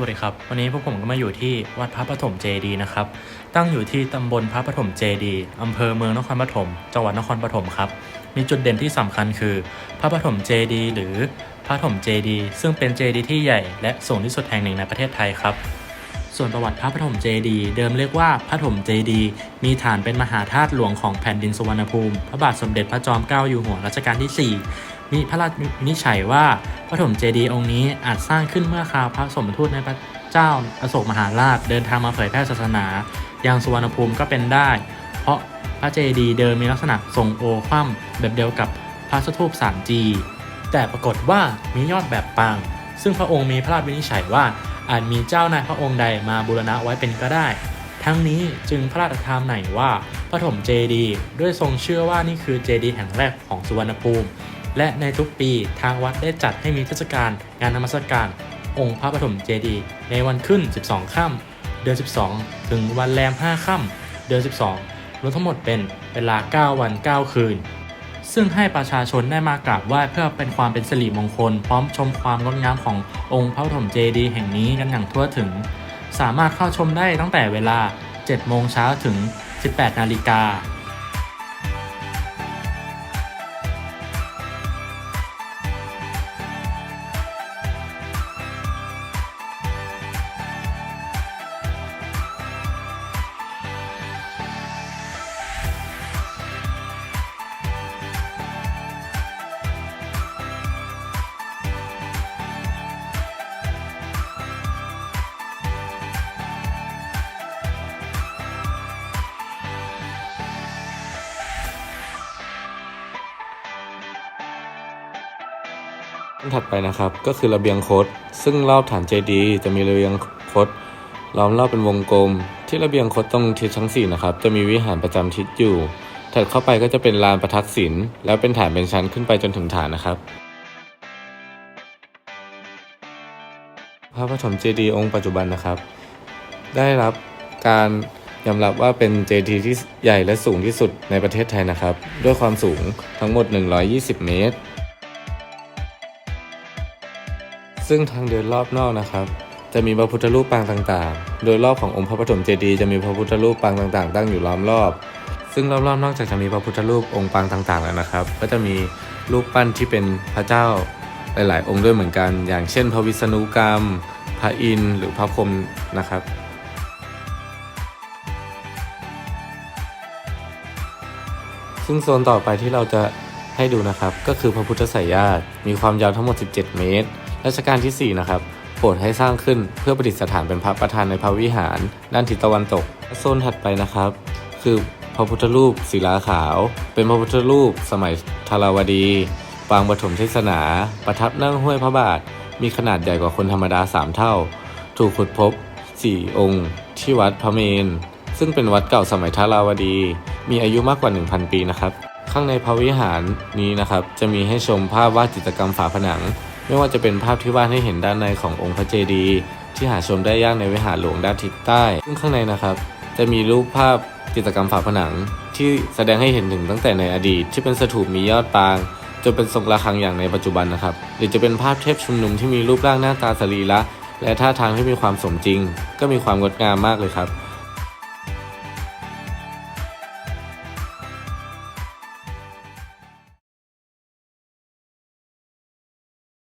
วัสดีครับ วันนี้พวกผมก็มาอยู่ที่วัดพระปฐมเจดีนะครับ ตั้งอยู่ที่ตำบลพระปฐมเจดีอำเภอเมืองนครปฐมจังหวัดนครปฐมครับ มีจุดเด่นที่สำคัญคือ พระปฐมเจดีหรือพระปฐมเจดีซึ่งเป็นเจดีที่ใหญ่และสูงที่สุดแห่งหนึ่งในประเทศไทยครับ ส่วนประวัติพระปฐมเจดีเดิมเรียกว่าพระปฐมเจดีมีฐานเป็นมหาธาตุหลวงของแผ่นดินสุวรรณภูมิ พระบาทสมเด็จพระจอมเกล้าอยู่หัวรัชกาลที่ 4 มีพระราชวินิจฉัยว่าพระปฐมเจดีย์องค์นี้อาจสร้างขึ้นเมื่อคราวพระสมทูตในพระเจ้าอโศกมหาราชเดินทางมาเผยแพร่ศาสนา อยังสุวรรณภูมิก็เป็นได้ เพราะพระเจดีย์เดิมมีลักษณะทรงโอคว่ำแบบเดียวกับพระสถูปสามจีแต่ปรากฏว่ามียอดแบบปาง ซึ่งพระองค์มีพระราชวินิจฉัยว่าอาจมีเจ้านายพระองค์ใดมาบูรณะไว้เป็นก็ได้ ทั้งนี้จึงพระราชทานไหนว่าปฐมเจดีย์ด้วยทรงเชื่อว่านี่คือเจดีย์แห่งแรกของสุวรรณภูมิ และในทุกปีทางวัดได้จัดให้มีเทศกาลงานนมัสการ องค์พระปฐมเจดีย์ในวันขึ้น 12 ค่ำเดือน 12 ถึงวันแรม 5 ค่ำเดือน 12 รวมทั้งหมดเป็นเวลา 9 วัน 9 คืน ซึ่งให้ประชาชนได้มากราบไหว้เพื่อเป็นความเป็นสิริมงคล พร้อมชมความงดงามขององค์พระปฐมเจดีย์แห่งนี้กันอย่างทั่วถึง สามารถเข้าชมได้ตั้งแต่เวลา 7 โมงเช้าถึง 18 นาฬิกา ถัดไปนะครับก็คือระเบียงคดซึ่งรอบฐานเจดีย์จะมีระเบียงคดล้อมรอบเป็นวงกลม ที่ระเบียงคดตรงทิศทั้งสี่นะครับจะมีวิหารประจำทิศอยู่ถัดเข้าไปก็จะเป็นลานประทักษิณแล้วเป็นฐานเป็นชั้นขึ้นไปจนถึงฐานนะครับ พระปฐมเจดีย์องค์ปัจจุบันนะครับ ได้รับการยอมรับว่าเป็นเจดีย์ที่ใหญ่และสูงที่สุดในประเทศไทยนะครับ ด้วยความสูงทั้งหมด 120 เมตร ซึ่งทางเดินรอบนอกนะครับ จะมีพระพุทธรูปปางต่างๆ โดยรอบขององค์พระปฐมเจดีย์จะมีพระพุทธรูปปางต่างๆ ตั้งอยู่ล้อมรอบ ซึ่งรอบๆนอกจากจะมีพระพุทธรูปองค์ปางต่างๆแล้วนะครับ ก็จะมีรูปปั้นที่เป็นพระเจ้าหลาย ๆ องค์ด้วยเหมือนกัน อย่างเช่น พระวิษณุกรรม พระอินทร์หรือพระพรหมนะครับซึ่งโซนต่อไปที่เราจะให้ดูนะครับ ก็คือพระพุทธไสยญาติมีความยาวทั้งหมด 17 เมตร รัชกาลที่ 4 นะครับโปรดให้สร้างขึ้นเพื่อประดิษฐานเป็นพระประธานในพระวิหาร ด้านทิศตะวันตกโซนถัดไปนะครับ คือพระพุทธรูปศิลาขาว เป็นพระพุทธรูปสมัยธาราวดีปางปฐมเทศนา ประทับนั่งห้วยพระบาท มีขนาดใหญ่กว่าคนธรรมดา 3 เท่า ถูกขุดพบ 4 องค์ ที่วัดพระเมน ซึ่งเป็นวัดเก่าสมัยทาราวดี มีอายุมากกว่า 1,000 ปีนะครับ ข้างในพระวิหารนี้นะครับ จะมีให้ชมภาพวาดจิตรกรรมฝาผนัง ไม่ว่าจะเป็นภาพที่วาดให้เห็นด้านในขององค์พระเจดีย์ที่หาชมได้ยากในวิหารหลวงด้านทิศใต้ ซึ่งข้างในนะครับ จะมีรูปภาพจิตรกรรมฝาผนัง ที่แสดงให้เห็นถึงตั้งแต่ในอดีต ที่เป็นสถูปมียอดปางจนเป็นทรงระฆังอย่างในปัจจุบันนะครับ หรือจะเป็นภาพเทพชุมนุมที่มีรูปร่างหน้าตาสรีระและท่าทางที่มีความสมจริง ก็มีความงดงามมากเลยครับ